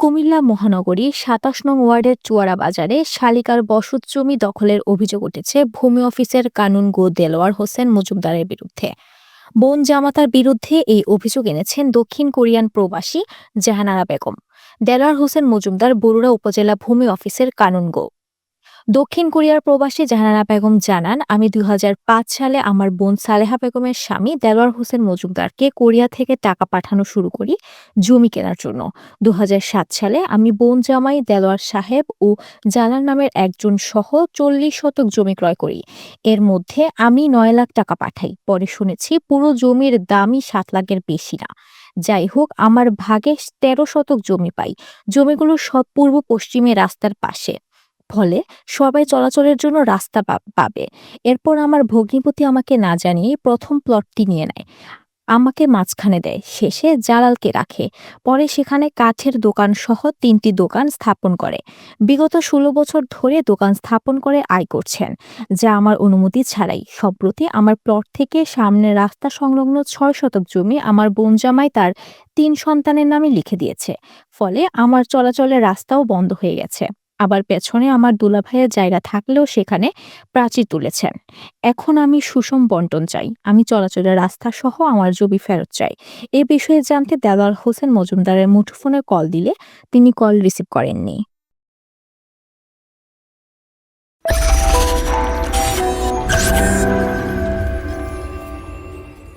কুমিল্লা মহানগরী সাতাশ নং ওয়ার্ডের চুয়ারা বাজারে শালিকার বসত জমি দখলের অভিযোগ উঠেছে ভূমি অফিসের কানুন গো দেলোয়ার হোসেন মজুমদারের বিরুদ্ধে। বোন জামাতার বিরুদ্ধে এই অভিযোগ এনেছেন দক্ষিণ কোরিয়ান প্রবাসী জাহানারা বেগম। দেলোয়ার হোসেন মজুমদার বরুড়া উপজেলা ভূমি অফিসের কানুন গো। দক্ষিণ কোরিয়ার প্রবাসী জাহানারা বেগম জানান, আমি দু হাজার পাঁচ সালে আমার বোন সালেহা বেগমের স্বামী দেলোয়ার হোসেন মজুমদারকে কোরিয়া থেকে টাকা পাঠানো শুরু করি জমি কেনার জন্য। দু হাজার সাত সালে আমি বোন জামাই দেলোয়ার সাহেব ও জালাল নামের একজন সহ চল্লিশ শতক জমি ক্রয় করি। এর মধ্যে আমি নয় লাখ টাকা পাঠাই। পরে শুনেছি পুরো জমির দামই সাত লাখের বেশি না। যাই হোক, আমার ভাগে তেরো শতক জমি পাই। জমিগুলো সব পূর্ব পশ্চিমে রাস্তার পাশে। ফলে সবাই চলাচলের জন্য রাস্তা পাবে। এরপর আমার ভগ্নিপতি আমাকে না জানিয়ে প্রথম প্লটটি নিয়ে নেয়। আমাকে মাঝখানে দেয়। শেষে জালালকে রাখে। পরে সেখানে কাঠের দোকান সহ তিনটি দোকান স্থাপন করে। বিগত ষোলো বছর ধরে দোকান স্থাপন করে আয় করছেন, যা আমার অনুমতি ছাড়াই। সম্প্রতি আমার প্লট থেকে সামনে রাস্তা সংলগ্ন ছয় শতক জমি আমার বোন জামাই তার তিন সন্তানের নামে লিখে দিয়েছে। ফলে আমার চলাচলের রাস্তাও বন্ধ হয়ে গেছে। আবার পেছনে আমার দুলাভাইয়ের জায়গা থাকলেও সেখানে প্রাচীর তুলেছেন। এখন আমি সুষম বন্টন চাই। আমি চলাচলের রাস্তা সহ আমার জমি ফেরত চাই। এ বিষয়ে জানতে দেওয়াল হোসেন মজুমদারের মুঠোফোনে কল দিলে তিনি কল রিসিভ করেননি।